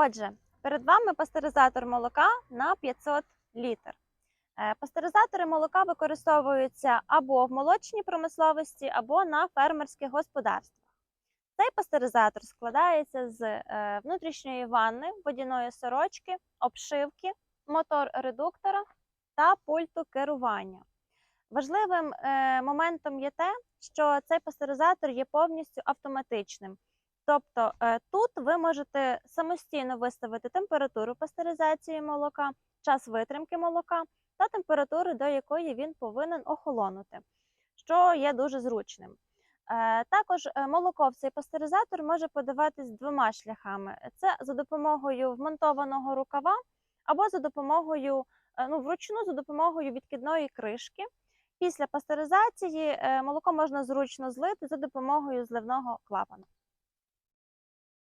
Отже, перед вами пастеризатор молока на 500 літр. Е, Пастеризатори молока використовуються або в молочній промисловості, або на фермерських господарствах. Цей пастеризатор складається з е, внутрішньої ванни, водяної сорочки, обшивки, мотор-редуктора та пульту керування. Важливим е, моментом є те, що цей пастеризатор є повністю автоматичним. Тобто е, тут ви можете самостійно виставити температуру пастеризації молока, час витримки молока та температуру, до якої він повинен охолонути, що є дуже зручним. Е, Також е, молоко в цей пастеризатор може подаватись двома шляхами: це за допомогою вмонтованого рукава або за допомогою ну, вручну за допомогою відкидної кришки. Після пастеризації молоко можна зручно злити за допомогою зливного клапану.